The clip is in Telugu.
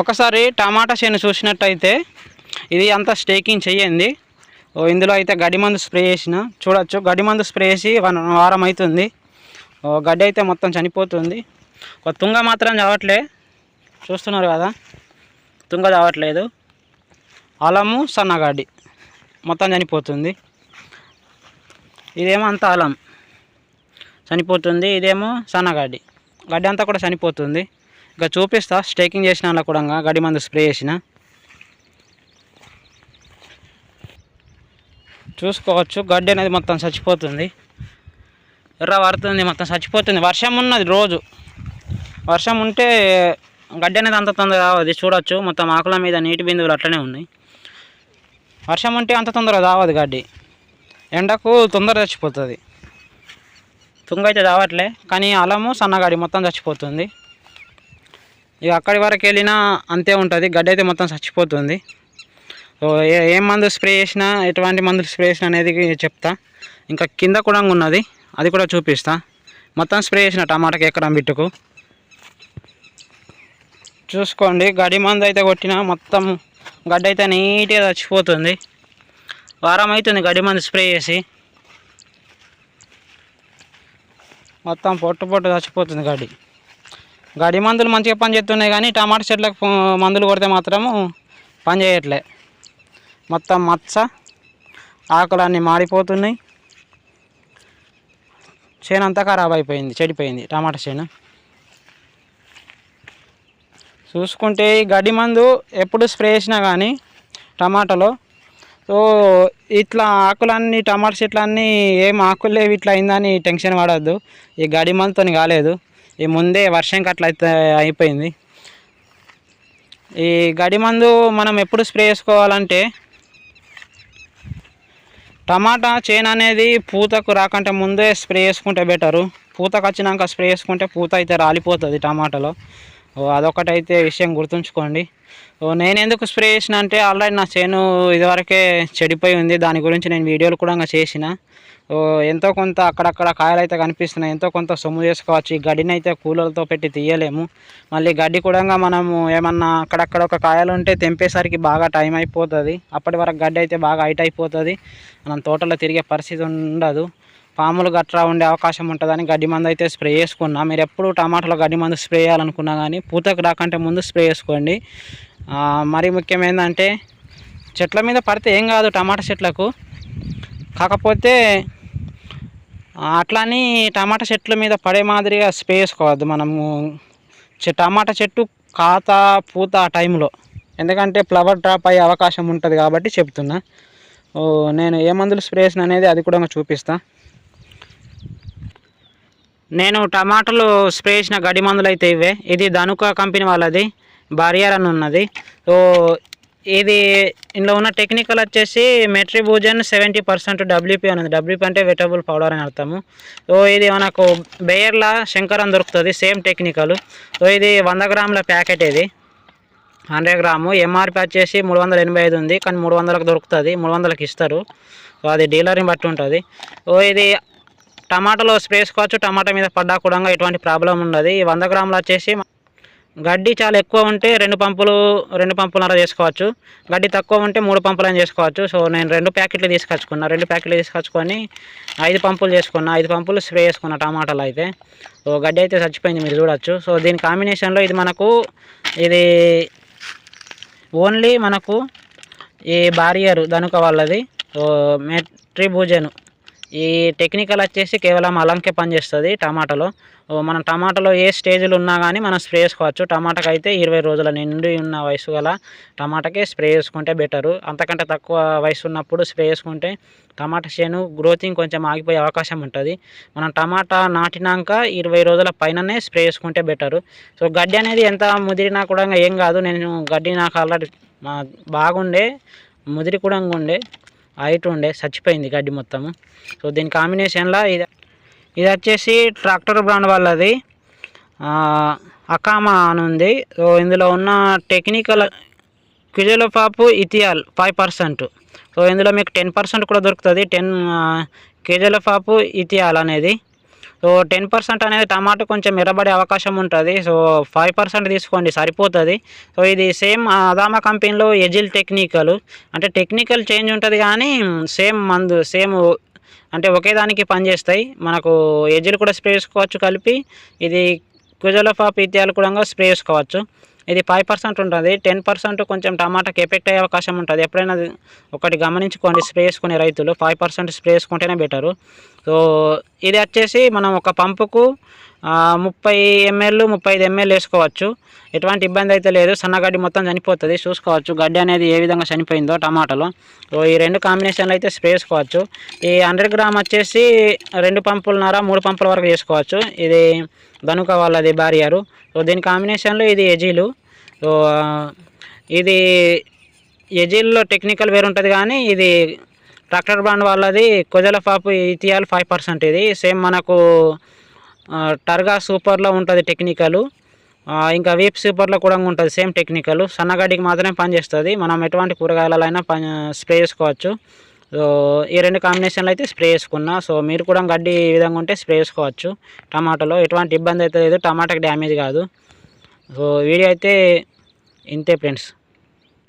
ఒకసారి టమాటా చేను చూసినట్టయితే ఇది అంతా స్టేకింగ్ చేయండి ఓ ఇందులో అయితే గడ్డి మందు స్ప్రే చేసిన. చూడొచ్చు గడ్డి మందు స్ప్రే చేసి వన్ వారం అవుతుంది ఓ గడ్డి అయితే మొత్తం చనిపోతుంది. ఒక తుంగ మాత్రం చావట్లే. చూస్తున్నారు కదా? తుంగ చావట్లేదు. అలము సన్నగడ్డి మొత్తం చనిపోతుంది. ఇదేమో అంత అలం. చనిపోతుంది ఇదేమో సన్నగడ్డి గడ్డి అంతా కూడా చనిపోతుంది. ఇంకా చూపిస్తా. స్టేకింగ్ చేసిన వాళ్ళకు కూడా గడ్డి మందు స్ప్రే చేసిన. చూసుకోవచ్చు. గడ్డి అనేది మొత్తం చచ్చిపోతుంది. ఎర్ర పడుతుంది మొత్తం చచ్చిపోతుంది. వర్షం ఉన్నది రోజు. వర్షం ఉంటే గడ్డి అనేది అంత తొందర రావదు చూడొచ్చు. మొత్తం ఆకుల మీద నీటి బిందువులు అట్లనే ఉన్నాయి. వర్షం ఉంటే అంత తొందరగా రావదు గడ్డి. ఎండకు తొందర చచ్చిపోతుంది. తుంగ అయితే రావట్లే. కానీ అలము సన్నగాడి మొత్తం చచ్చిపోతుంది. ఇక అక్కడి వరకు వెళ్ళినా అంతే ఉంటుంది. గడ్డి అయితే మొత్తం చచ్చిపోతుంది. సో ఏ ఏం మందు స్ప్రే చేసినా ఎటువంటి మందులు స్ప్రే చేసినా అనేది చెప్తా. ఇంకా కింద కూడా ఉన్నది. అది కూడా చూపిస్తా. మొత్తం స్ప్రే చేసిన టమాటాకి ఎక్కడ బిట్టుకు. చూసుకోండి. గడి మందు అయితే కొట్టిన మొత్తం గడ్డ అయితే నీట్గా చచ్చిపోతుంది. వారం అవుతుంది గడి మందు స్ప్రే చేసి. మొత్తం పొట్టు పొట్టు చచ్చిపోతుంది గడ్డి. గడి మందులు మంచిగా పని చేస్తున్నాయి కానీ టమాటా చెట్లకు మందులు కొడితే మాత్రము పని చేయట్లే. మొత్తం మచ్చ ఆకులన్నీ మాడిపోతున్నాయి చేను అంతా ఖరాబ్ అయిపోయింది చెడిపోయింది టమాటా చేను. చూసుకుంటే ఈ గడ్డి మందు ఎప్పుడు స్ప్రే చేసినా కానీ టమాటాలో. సో ఇట్లా ఆకులన్నీ టమాటా చెట్లన్నీ ఏం ఆకులు లేవు ఇట్లా అయిందని టెన్షన్ పడద్దు. ఈ గడి మందుతో కాలేదు. ఈ ముందే వర్షంకి అట్లా అయితే అయిపోయింది. ఈ గడి మందు మనం ఎప్పుడు స్ప్రే చేసుకోవాలంటే టమాటా చేను అనేది పూతకు రాకంటే ముందే స్ప్రే చేసుకుంటే బెటరు. పూతకు వచ్చినాక స్ప్రే చేసుకుంటే పూత అయితే రాలిపోతుంది టమాటాలో. ఓ విషయం గుర్తుంచుకోండి. ఓ నేను ఎందుకు స్ప్రే చేసిన అంటే ఆల్రెడీ నా చేను ఇదివరకే చెడిపోయి ఉంది. దాని గురించి నేను వీడియోలు కూడా చేసిన. ఓ ఎంతో కొంత అక్కడక్కడ కాయలు అయితే కనిపిస్తున్నాయి. ఎంతో కొంత సొమ్ము చేసుకోవచ్చు. ఈ గడ్డిని అయితే కూలర్తో పెట్టి తీయలేము. మళ్ళీ గడ్డి కూడా మనము ఏమన్నా అక్కడక్కడ ఒక కాయలు ఉంటే తెంపేసరికి బాగా టైం అయిపోతుంది. అప్పటి వరకు గడ్డి అయితే బాగా హైట్ అయిపోతుంది. మనం తోటలో తిరిగే పరిస్థితి ఉండదు. పాములు గట్రా ఉండే అవకాశం ఉంటుందని గడ్డి మందు అయితే స్ప్రే చేసుకున్నా. మీరు ఎప్పుడు టమాటాలో గడ్డి మందు స్ప్రే చేయాలనుకున్నా కానీ పూతకు రాకంటే ముందు స్ప్రే చేసుకోండి. మరి మరీ ముఖ్యం ఏంటంటే చెట్ల మీద పడితే ఏం కాదు టమాటా చెట్లకు. కాకపోతే అట్లా టమాటా చెట్ల మీద పడే మాదిరిగా స్ప్రే చేసుకోవద్దు మనము. చె- టమాటా చెట్టు కాత పూత ఆ టైంలో. ఎందుకంటే ఫ్లవర్ డ్రాప్ అయ్యే అవకాశం ఉంటుంది కాబట్టి చెప్తున్నా. ఓ, నేను ఏ మందులు స్ప్రే అనేది అది కూడా చూపిస్తాను నేను టమాటాలు స్ప్రే చేసిన గడి మందులు అయితే ఇవే. ఇది ధనుక కంపెనీ వాళ్ళది బారియర్ అని ఉన్నది. సో ఇది ఇందులో ఉన్న టెక్నికల్ వచ్చేసి మెట్రిబూజన్ సెవెంటీ పర్సెంట్ డబ్ల్యూపీ అని ఉంది డబ్ల్యూపీ అంటే వెటబుల్ పౌడర్ అని అర్థము. సో ఇది మనకు బేయర్లా శంకరం దొరుకుతుంది సేమ్ టెక్నికల్ సో ఇది వంద గ్రాముల ప్యాకెట్ ఇది. Hundred gram. ఎంఆర్పి వచ్చేసి మూడు వందల ఎనభై ఐదు ఉంది కానీ మూడు వందలకు దొరుకుతుంది మూడు వందలకి ఇస్తారు. సో అది డీలర్ని బట్టి ఉంటుంది. సో ఇది టమాటాలో స్ప్రే వేసుకోవచ్చు టమాటా మీద పడ్డా కూడా ఎటువంటి ప్రాబ్లం ఉండదు. ఈ వంద గ్రాములు వచ్చేసి గడ్డి చాలా ఎక్కువ ఉంటే రెండు పంపులు రెండు పంపులన్నర చేసుకోవచ్చు. గడ్డి తక్కువ ఉంటే మూడు పంపులు అని చేసుకోవచ్చు. సో నేను రెండు ప్యాకెట్లు తీసుకొచ్చుకున్నా. రెండు ప్యాకెట్లు తీసుకొచ్చుకొని ఐదు పంపులు చేసుకున్నా. ఐదు పంపులు స్ప్రే చేసుకున్నా టమాటాలు అయితే. సో గడ్డి అయితే చచ్చిపోయింది మీరు చూడొచ్చు. సో దీని కాంబినేషన్లో ఇది మనకు ఇది ఓన్లీ మనకు ఈ బారియరు దనుక వాళ్ళది. సో మెట్రిభూజను ఈ టెక్నికల్ వచ్చేసి కేవలం అలంకే పనిచేస్తుంది టమాటాలో. మనం టమాటాలో ఏ స్టేజ్లు ఉన్నా కానీ మనం స్ప్రే చేసుకోవచ్చు. టమాటాకి అయితే ఇరవై రోజుల నిండి ఉన్న వయసు గల టమాటాకి స్ప్రే చేసుకుంటే బెటరు. అంతకంటే తక్కువ వయసు ఉన్నప్పుడు స్ప్రే చేసుకుంటే టమాటా చేను గ్రోతింగ్ కొంచెం ఆగిపోయే అవకాశం ఉంటుంది. మనం టమాటా నాటినాక ఇరవై రోజుల పైననే స్ప్రే చేసుకుంటే బెటరు. సో గడ్డి అనేది ఎంత ముదిరినా కూడా ఏం కాదు. నేను గడ్డి నాకు ఆల్రెడీ బాగుండే ముదిరి కూడా ఉండే. హైట్ ఉండే చచ్చిపోయింది గడ్డి మొత్తము. సో దీని కాంబినేషన్లో ఇది ఇది వచ్చేసి ట్రాక్టర్ బ్రాండ్ వాళ్ళది. అకామా అని ఉంది. సో ఇందులో ఉన్న టెక్నికల్ క్విజలోపాపు ఇథియాల్ ఫైవ్ పర్సెంట్. సో ఇందులో మీకు టెన్ పర్సెంట్ కూడా దొరుకుతుంది. టెన్ కేజీలపాపు ఇథియాల్ అనేది. సో టెన్ పర్సెంట్ అనేది టమాటో కొంచెం ఎర్రబడే అవకాశం ఉంటుంది. సో ఫైవ్ పర్సెంట్ తీసుకోండి సరిపోతుంది. సో ఇది సేమ్ అదామా కంపెనీలో ఎజిల్ టెక్నికల్. అంటే టెక్నికల్ చేంజ్ ఉంటుంది కానీ సేమ్ మందు సేమ్ అంటే ఒకే దానికి పనిచేస్తాయి. మనకు ఎజిల్ కూడా స్ప్రే చేసుకోవచ్చు కలిపి ఇది కుజలఫా పీత్యాలు కూడా స్ప్రే చేసుకోవచ్చు. ఇది ఫైవ్ పర్సెంట్ ఉంటుంది. టెన్ పర్సెంట్ కొంచెం టమాటాకి ఎఫెక్ట్ అయ్యే అవకాశం ఉంటుంది. ఎప్పుడైనా అది ఒకటి గమనించుకోండి స్ప్రే వేసుకునే రైతులు. ఫైవ్ పర్సెంట్ స్ప్రే వేసుకుంటేనే బెటరు సో ఇది వచ్చేసి మనం ఒక పంపుకు ముప్పై ఎంఎల్ ముప్పై ఐదు ఎంఎల్ వేసుకోవచ్చు. ఎటువంటి ఇబ్బంది అయితే లేదు. సన్నగడ్డి మొత్తం చనిపోతుంది. చూసుకోవచ్చు గడ్డి అనేది ఏ విధంగా చనిపోయిందో టమాటాలో. సో ఈ రెండు కాంబినేషన్లు అయితే స్ప్రే చేసుకోవచ్చు. ఈ హండ్రెడ్ గ్రామ్ వచ్చేసి రెండు పంపులన్నర మూడు పంపుల వరకు చేసుకోవచ్చు ఇది ధనుక వాళ్ళది బారియరు. సో దీని కాంబినేషన్లో ఇది ఎజీలు. సో ఇది ఎజిల్లో టెక్నికల్ వేరు ఉంటుంది కానీ ఇది ట్రాక్టర్ బ్రాండ్ వాళ్ళది కొజల పాపు ఇతియాలు ఫైవ్ పర్సెంట్ ఇది. సేమ్ మనకు టర్గా సూపర్లో ఉంటుంది టెక్నికలు. ఇంకా వీప్ సూపర్లో కూడా ఉంటుంది సేమ్ టెక్నికల్. సన్నగడ్డికి మాత్రమే పనిచేస్తుంది. మనం ఎటువంటి కూరగాయలైనా పని స్ప్రే చేసుకోవచ్చు. సో ఈ రెండు కాంబినేషన్లు అయితే స్ప్రే చేసుకున్నా. సో మీరు కూడా గడ్డి ఈ విధంగా ఉంటే స్ప్రే చేసుకోవచ్చు. టమాటాలో ఎటువంటి ఇబ్బంది అయితే లేదు. టమాటాకి డ్యామేజ్ కాదు. సో వీడియో అయితే ఇంతే ఫ్రెండ్స్.